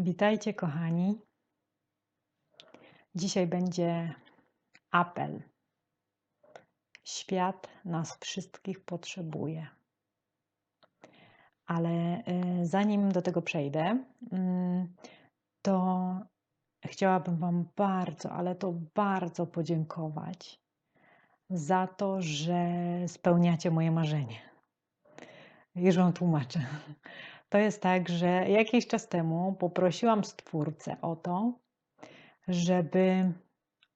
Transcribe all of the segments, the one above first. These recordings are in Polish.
Witajcie, kochani. Dzisiaj będzie apel. Świat nas wszystkich potrzebuje. Ale y, zanim do tego przejdę, mm, to chciałabym Wam bardzo, ale to bardzo podziękować za to, że spełniacie moje marzenie. Już Wam tłumaczę. To jest tak, że jakiś czas temu poprosiłam Stwórcę o to, żeby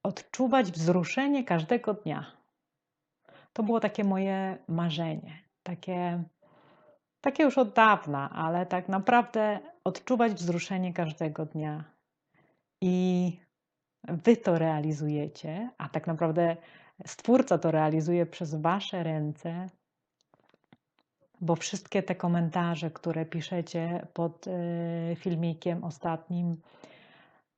odczuwać wzruszenie każdego dnia. To było takie moje marzenie, takie, takie już od dawna, ale tak naprawdę odczuwać wzruszenie każdego dnia. I Wy to realizujecie, a tak naprawdę Stwórca to realizuje przez Wasze ręce, bo wszystkie te komentarze, które piszecie pod y, filmikiem ostatnim,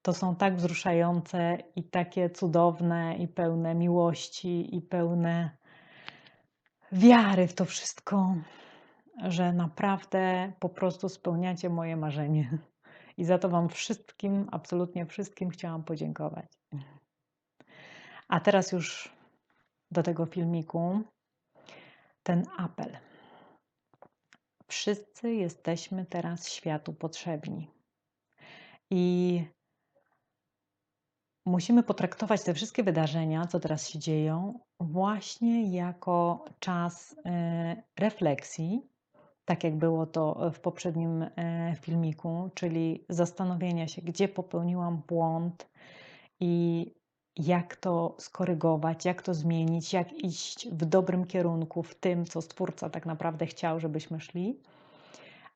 to są tak wzruszające i takie cudowne, i pełne miłości, i pełne wiary w to wszystko, że naprawdę po prostu spełniacie moje marzenie. I za to Wam wszystkim, absolutnie wszystkim chciałam podziękować. A teraz już do tego filmiku ten apel. Wszyscy jesteśmy teraz światu potrzebni. I musimy potraktować te wszystkie wydarzenia, co teraz się dzieją, właśnie jako czas e, refleksji, tak jak było to w poprzednim e, filmiku, czyli zastanowienia się, gdzie popełniłam błąd i jak to skorygować, jak to zmienić, jak iść w dobrym kierunku, w tym, co Stwórca tak naprawdę chciał, żebyśmy szli.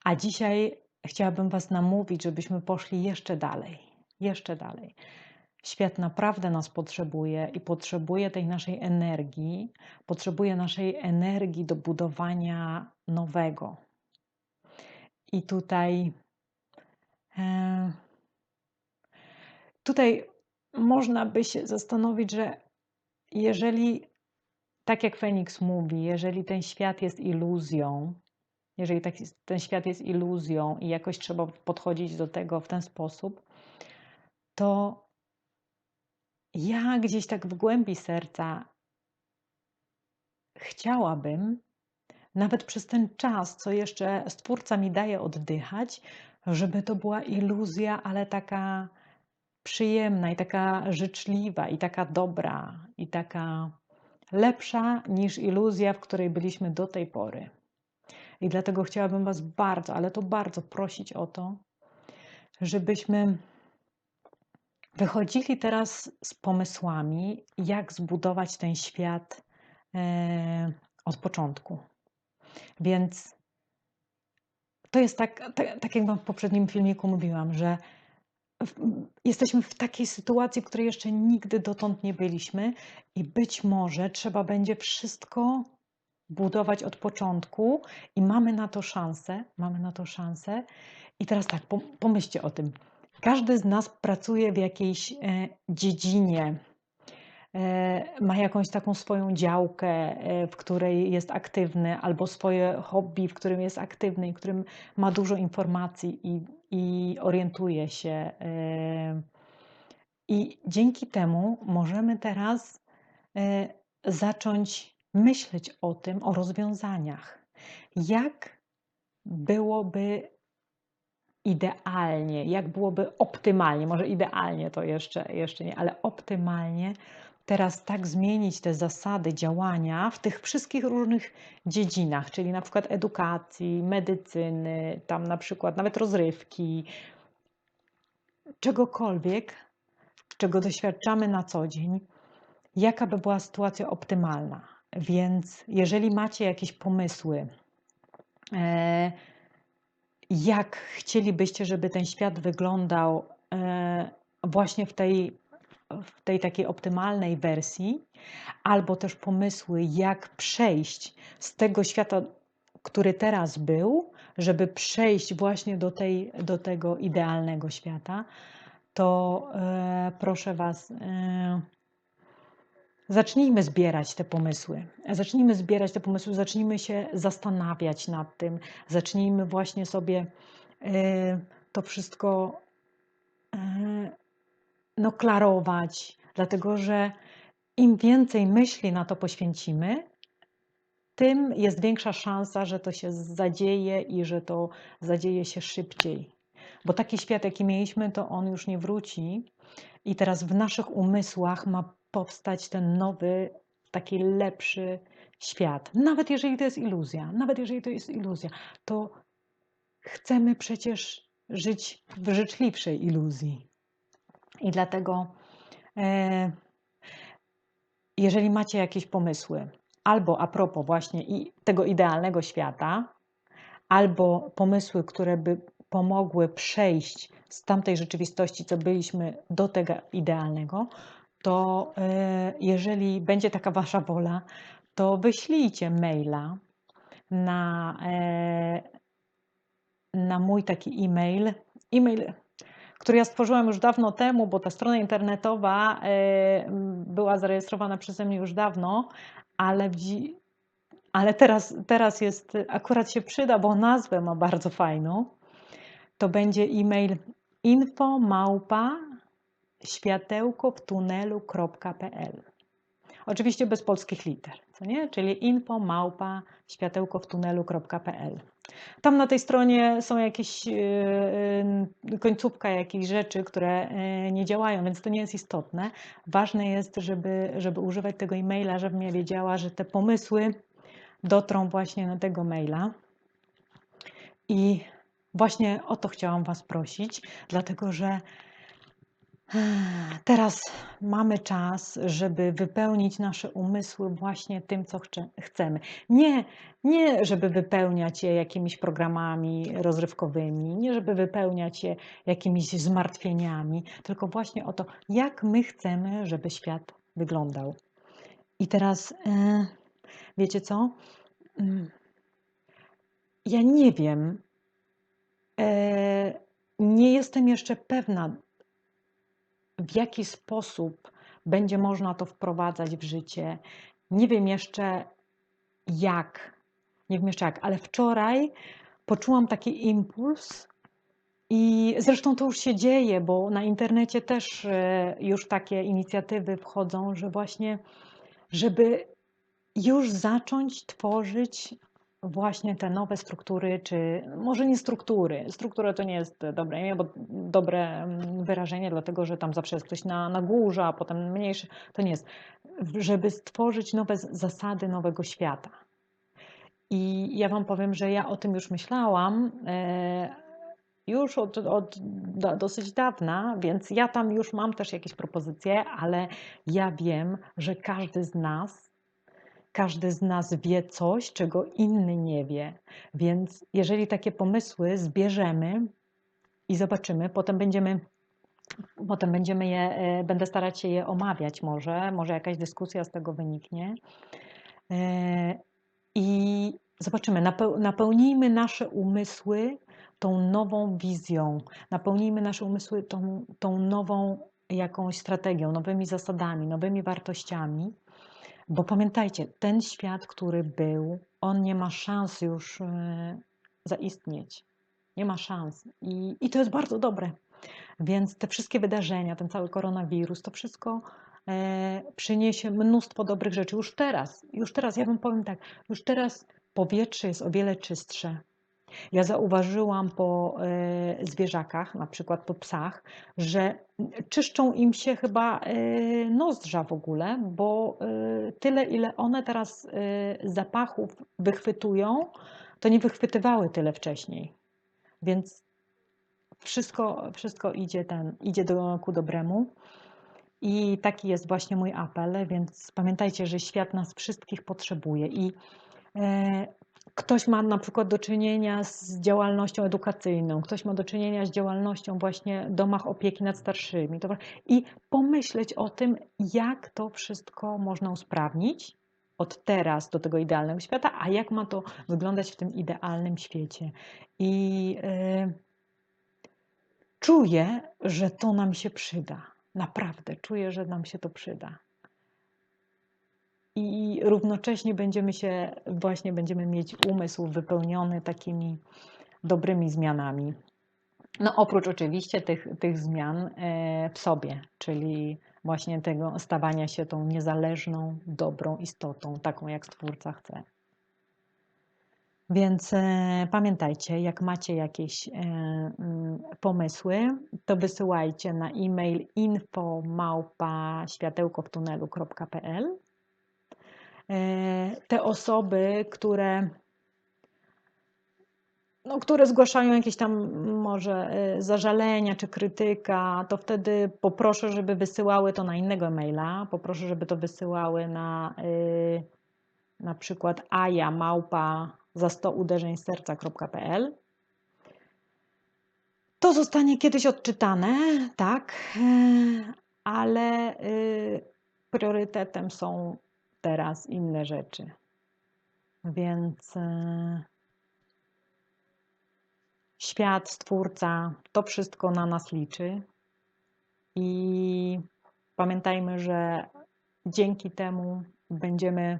A dzisiaj chciałabym Was namówić, żebyśmy poszli jeszcze dalej, jeszcze dalej. Świat naprawdę nas potrzebuje i potrzebuje tej naszej energii, potrzebuje naszej energii do budowania nowego. I tutaj, e, tutaj można by się zastanowić, że jeżeli, tak jak Feniks mówi, jeżeli ten świat jest iluzją, jeżeli ten świat jest iluzją i jakoś trzeba podchodzić do tego w ten sposób, to ja gdzieś tak w głębi serca chciałabym, nawet przez ten czas, co jeszcze Stwórca mi daje oddychać, żeby to była iluzja, ale taka przyjemna i taka życzliwa i taka dobra i taka lepsza niż iluzja, w której byliśmy do tej pory. I dlatego chciałabym Was bardzo, ale to bardzo prosić o to, żebyśmy wychodzili teraz z pomysłami, jak zbudować ten świat e, od początku. Więc to jest tak, tak, tak jak Wam w poprzednim filmiku mówiłam, że jesteśmy w takiej sytuacji, w której jeszcze nigdy dotąd nie byliśmy, i być może trzeba będzie wszystko budować od początku, i mamy na to szansę. Mamy na to szansę. I teraz tak, pomyślcie o tym. Każdy z nas pracuje w jakiejś e, dziedzinie, e, ma jakąś taką swoją działkę, e, w której jest aktywny, albo swoje hobby, w którym jest aktywny i w którym ma dużo informacji i, i orientuje się. I dzięki temu możemy teraz zacząć myśleć o tym, o rozwiązaniach. Jak byłoby idealnie, jak byłoby optymalnie, może idealnie to jeszcze, jeszcze nie, ale optymalnie teraz tak zmienić te zasady działania w tych wszystkich różnych dziedzinach, czyli na przykład edukacji, medycyny, tam na przykład nawet rozrywki, czegokolwiek, czego doświadczamy na co dzień, jaka by była sytuacja optymalna. Więc jeżeli macie jakieś pomysły, e, jak chcielibyście, żeby ten świat wyglądał e, właśnie w tej, w tej takiej optymalnej wersji, albo też pomysły, jak przejść z tego świata, który teraz był, żeby przejść właśnie do, tej, do tego idealnego świata, to e, proszę Was, e, zacznijmy zbierać te pomysły. Zacznijmy zbierać te pomysły, zacznijmy się zastanawiać nad tym, zacznijmy właśnie sobie e, to wszystko no, klarować, dlatego że im więcej myśli na to poświęcimy, tym jest większa szansa, że to się zadzieje i że to zadzieje się szybciej. Bo taki świat, jaki mieliśmy, to on już nie wróci. I teraz w naszych umysłach ma powstać ten nowy, taki lepszy świat. Nawet jeżeli to jest iluzja, nawet jeżeli to jest iluzja, to chcemy przecież żyć w życzliwszej iluzji. I dlatego, e, jeżeli macie jakieś pomysły, albo a propos właśnie tego idealnego świata, albo pomysły, które by pomogły przejść z tamtej rzeczywistości, co byliśmy, do tego idealnego, to e, jeżeli będzie taka Wasza wola, to wyślijcie maila na, e, na mój taki e-mail. E-mail, który ja stworzyłam już dawno temu, bo ta strona internetowa e, była zarejestrowana przeze mnie już dawno, ale, ale teraz, teraz jest, akurat się przyda, bo nazwę ma bardzo fajną. To będzie e-mail info małpa światełko w tunelu.pl. Oczywiście bez polskich liter, co nie? Czyli info małpa światełko w tunelu.pl. Tam na tej stronie są jakieś yy, końcówka jakichś rzeczy, które yy, nie działają, więc to nie jest istotne. Ważne jest, żeby, żeby używać tego e-maila, żebym ja wiedziała, że te pomysły dotrą właśnie na tego maila. I właśnie o to chciałam Was prosić, dlatego że Teraz mamy czas, żeby wypełnić nasze umysły właśnie tym, co chcemy. Nie, nie, żeby wypełniać je jakimiś programami rozrywkowymi, nie, żeby wypełniać je jakimiś zmartwieniami, tylko właśnie o to, jak my chcemy, żeby świat wyglądał. I teraz, e, wiecie co? Mm, ja nie wiem, e, nie jestem jeszcze pewna, w jaki sposób będzie można to wprowadzać w życie. Nie wiem jeszcze jak, nie wiem jeszcze jak, ale wczoraj poczułam taki impuls i zresztą to już się dzieje, bo na internecie też e, już takie inicjatywy wchodzą, że właśnie, żeby już zacząć tworzyć właśnie te nowe struktury, czy może nie struktury. Struktura to nie jest dobre imię, bo dobre mm, wyrażenie, dlatego że tam zawsze jest ktoś na, na górze, a potem mniejszy. To nie jest. Żeby stworzyć nowe zasady nowego świata. I ja Wam powiem, że ja o tym już myślałam. E, już od, od dosyć dawna, więc ja tam już mam też jakieś propozycje, ale ja wiem, że każdy z nas każdy z nas wie coś, czego inny nie wie. Więc jeżeli takie pomysły zbierzemy i zobaczymy, potem będziemy Potem będziemy je, e, będę starać się je omawiać może, może jakaś dyskusja z tego wyniknie. E, I zobaczymy, napełnijmy nasze umysły tą nową wizją, napełnijmy nasze umysły tą, tą nową jakąś strategią, nowymi zasadami, nowymi wartościami. Bo pamiętajcie, ten świat, który był, on nie ma szans już e, zaistnieć. Nie ma szans. I, I to jest bardzo dobre. Więc te wszystkie wydarzenia, ten cały koronawirus, to wszystko e, przyniesie mnóstwo dobrych rzeczy. Już teraz, już teraz, ja wam powiem tak, już teraz powietrze jest o wiele czystsze. Ja zauważyłam po e, zwierzakach, na przykład po psach, że czyszczą im się chyba e, nozdrza w ogóle, bo e, tyle, ile one teraz zapachów wychwytują, to nie wychwytywały tyle wcześniej. Więc wszystko, wszystko idzie, ten, idzie do, ku dobremu. I taki jest właśnie mój apel, więc pamiętajcie, że świat nas wszystkich potrzebuje. I Ktoś ma na przykład do czynienia z działalnością edukacyjną, ktoś ma do czynienia z działalnością właśnie w domach opieki nad starszymi. I pomyśleć o tym, jak to wszystko można usprawnić od teraz do tego idealnego świata, a jak ma to wyglądać w tym idealnym świecie. I yy, czuję, że to nam się przyda. Naprawdę czuję, że nam się to przyda i równocześnie będziemy się, właśnie będziemy mieć umysł wypełniony takimi dobrymi zmianami. No oprócz oczywiście tych, tych zmian e, w sobie, czyli właśnie tego stawania się tą niezależną, dobrą istotą, taką jak Stwórca chce. Więc e, pamiętajcie, jak macie jakieś e, mm, pomysły, to wysyłajcie na e-mail info małpa. E, te osoby, które no, które zgłaszają jakieś tam może y, zażalenia czy krytyka, to wtedy poproszę, żeby wysyłały to na innego maila. Poproszę, żeby to wysyłały na y, na przykład aja małpa za 100 uderzeń serca.pl. To zostanie kiedyś odczytane, tak, e, ale priorytetem są teraz inne rzeczy. Więc y, świat, stwórca, to wszystko na nas liczy. I pamiętajmy, że dzięki temu będziemy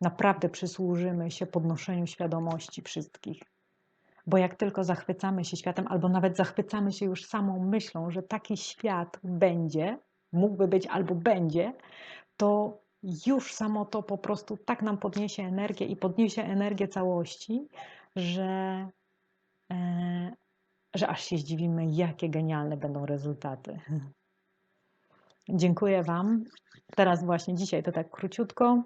naprawdę przysłużymy się podnoszeniu świadomości wszystkich. Bo jak tylko zachwycamy się światem, albo nawet zachwycamy się już samą myślą, że taki świat będzie, mógłby być albo będzie, to już samo to po prostu tak nam podniesie energię i podniesie energię całości, że E, że aż się zdziwimy, jakie genialne będą rezultaty. Dziękuję Wam. Teraz właśnie dzisiaj to tak króciutko.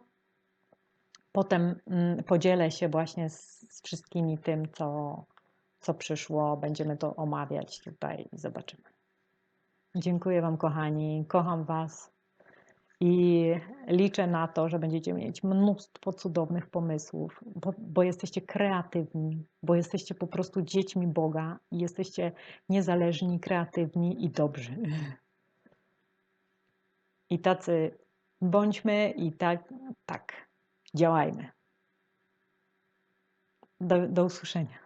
Potem mm, podzielę się właśnie z, z wszystkimi tym, co, co przyszło. Będziemy to omawiać tutaj i zobaczymy. Dziękuję Wam, kochani. Kocham Was. I liczę na to, że będziecie mieć mnóstwo cudownych pomysłów, bo, bo, jesteście kreatywni, bo jesteście po prostu dziećmi Boga i jesteście niezależni, kreatywni i dobrzy. I tacy bądźmy i tak, tak, działajmy. Do, do usłyszenia.